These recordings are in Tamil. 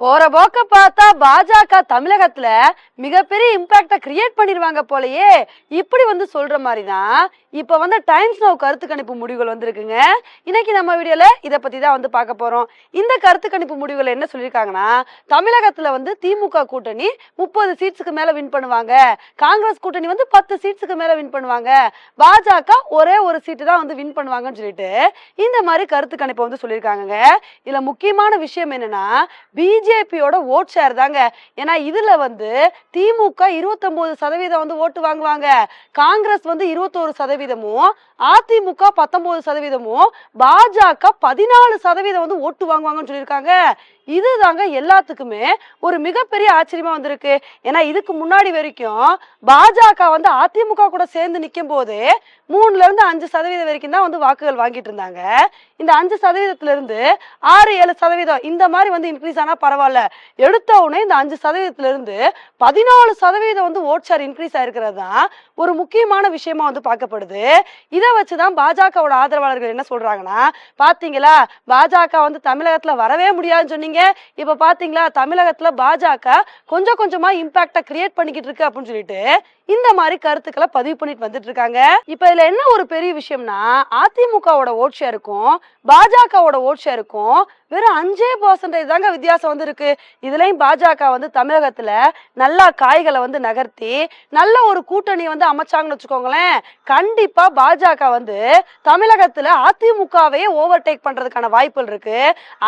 போற போக்க பார்த்தா பாஜக தமிழகத்துல மிகப்பெரிய இம்பாக்ட கிரியேட் பண்ணிருவாங்க போலயே. இப்படி வந்து சொல்ற மாதிரி தான் இப்ப வந்து டைம்ஸ் நவ் கருத்து கணிப்பு முடிவுகள் வந்திருக்குங்க. இன்னைக்கு நம்ம வீடியோல இதை பத்தி தான் வந்து பார்க்க போறோம். இந்த கருத்து கணிப்பு முடிவுகள் என்ன சொல்லியிருக்காங்கன்னா தமிழகத்துல வந்து திமுக கூட்டணி முப்பது சீட்ஸுக்கு மேல வின் பண்ணுவாங்க. காங்கிரஸ் கூட்டணி வந்து பத்து சீட்ஸுக்கு மேல வின் பண்ணுவாங்க. பாஜக ஒரே ஒரு சீட்டு தான் வந்து வின் பண்ணுவாங்கன்னு சொல்லிட்டு இந்த மாதிரி கருத்து கணிப்பை வந்து சொல்லியிருக்காங்கங்க. இதுல முக்கியமான விஷயம் என்னன்னா பிஜேபியோட ஓட் ஷேர் தாங்க. ஏன்னா இதுல வந்து திமுக இருபத்தொன்பது சதவீதம் வந்து ஓட்டு வாங்குவாங்க. காங்கிரஸ் வந்து இருபத்தோரு சதவீதமும் அதிமுக பத்தொன்பது சதவீதமும் பாஜக பதினாலு சதவீதம் வந்து ஓட்டு வாங்குவாங்கன்னு சொல்லியிருக்காங்க. இதுதாங்க எல்லாத்துக்குமே ஒரு மிகப்பெரிய ஆச்சரியமா வந்திருக்கு. ஏன்னா இதுக்கு முன்னாடி வரைக்கும் பாஜக வந்து அதிமுக கூட சேர்ந்து நிற்கும் போது மூணுல இருந்து அஞ்சு சதவீதம் வரைக்கும் தான் வந்து வாக்குகள் வாங்கிட்டு இருந்தாங்க. இந்த அஞ்சு சதவீதத்துல இருந்து ஆறு ஏழு சதவீதம் இந்த மாதிரி வந்து இன்க்ரீஸ் ஆனா பரவாயில்ல. எடுத்த உடனே இந்த அஞ்சு சதவீதத்துல இருந்து பதினாலு சதவீதம் வந்து ஓட் ஷேர் இன்க்ரீஸ் ஆயிருக்கிறது தான் ஒரு முக்கியமான விஷயமா வந்து பார்க்கப்படுது. இதை வச்சுதான் பாஜகவோட ஆதரவாளர்கள் என்ன சொல்றாங்கன்னா பாத்தீங்களா? பாஜக வந்து தமிழகத்துல வரவே முடியாதுன்னு சொன்னீங்க. இப்போ பார்த்தீங்களா தமிழகத்தில் பாஜக கொஞ்சம் கொஞ்சமா இம்பாக்டை கிரியேட் பண்ணிக்கிட்டு இருக்கு அப்படின்னு சொல்லிட்டு இந்த மாதிரி கருத்துக்களை பதிவு பண்ணிட்டு வந்துட்டு இருக்காங்க. இப்போ இதில் என்ன ஒரு பெரிய விஷயம்னா அதிமுகவோட ஓட் ஷேருக்கும் பாஜகவோட ஓட் ஷேருக்கும் வெறும் அஞ்சே பர்சன்டேஜ் தாங்க வித்தியாசம் வந்து இருக்கு இதுலயும் பாஜக வந்து தமிழகத்துல நல்லா காய்களை வந்து நகர்த்தி நல்ல ஒரு கூட்டணி வந்து அமைச்சாங்கன்னு வச்சுக்கோங்களேன். கண்டிப்பா பாஜக வந்து தமிழகத்துல அதிமுகவே ஓவர் டேக் பண்றதுக்கான வாய்ப்புகள் இருக்கு.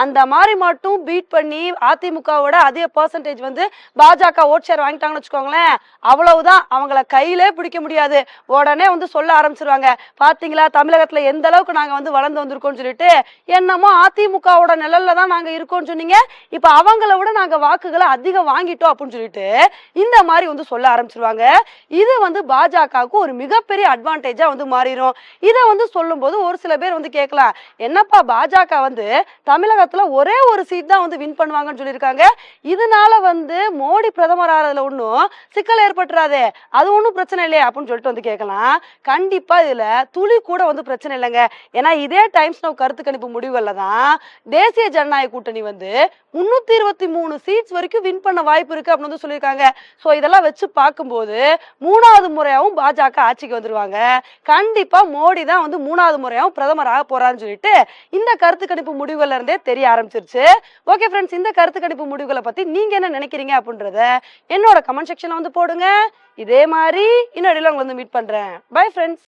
அந்த மாதிரி மட்டும் பீட் பண்ணி அதிமுகவோட அதே பர்சன்டேஜ் வந்து பாஜக ஓட் ஷேர் வாங்கிட்டாங்கன்னு வச்சுக்கோங்களேன் அவ்வளவுதான். அவங்கள கையிலே பிடிக்க முடியாது. உடனே வந்து சொல்ல ஆரம்பிச்சிருவாங்க. பாத்தீங்களா? தமிழகத்துல எந்த அளவுக்கு நாங்க வந்து வளர்ந்து வந்திருக்கோம்னு சொல்லிட்டு என்னமோ அதிமுகவோட நிழல்ல தான் நாங்க இருக்கோம்னு சொன்னீங்க. இப்ப அவங்கள விட நாங்க வாக்குகளை அதிகம் வாங்கிட்டோம் அப்படின்னு சொல்லிட்டு இந்த மாதிரி வந்து சொல்ல ஆரம்பிச்சிருவாங்க. இது வந்து பாஜகவுக்கு ஒரு மிகப்பெரிய அட்வான்டேஜா வந்து மாறிடும் இதை வந்து சொல்லும்போது ஒரு சில பேர் வந்து கேட்கலாம் என்னப்பா பாஜக வந்து தமிழகத்துல ஒரே ஒரு சீட் தான் வந்து வின் பண்ணுவாங்கன்னு சொல்லியிருக்காங்க. இதனால வந்து மோடி பிரதமர் ஆறதுல ஒன்றும் சிக்கல் ஏற்பட்டுறாதே. அது ஒன்றும் பிரச்சனை இல்லையே அப்படின்னு சொல்லிட்டு வந்து கேட்கலாம். கண்டிப்பா இதுல துளி கூட வந்து பிரச்சனை இல்லைங்க. ஏன்னா இதே டைம்ஸ் நவ் கருத்து கணிப்பு முடிவுகள்ல தான் தேசிய ஜனநாயக கூட்டணி வந்து முன்னூத்தி இருபத்தி மூணு சீட்ஸ் வரைக்கும் வின் பண்ண வாய்ப்பு இருக்கு அப்படின்னு வந்து சொல்லியிருக்காங்க. ஸோ இதெல்லாம் வச்சு பார்க்கும்போது மூணாவது முறையாவும் பாஜக ஆட்சிக்கு வந்துருவாங்க. கண்டிப்பா மோடி தான் வந்து மூணாவது முறையாவும் பிரதமர் ஆக போறான்னு சொல்லிட்டு இந்த கருத்து கணிப்பு முடிவுகள்ல இருந்தே தெரிய ஆரம்பிச்சிருச்சு. ஓகே ஃப்ரெண்ட்ஸ் இந்த கருத்து கணிப்பு முடிவுகளை பத்தி நீங்க என்ன நினைக்கிறீங்க அப்படின்றத என்னோட கமெண்ட் செக்ஷனில் வந்து போடுங்க. இதே மாதிரி இன்னொரு உங்களை வந்து மீட் பண்றேன். Bye friends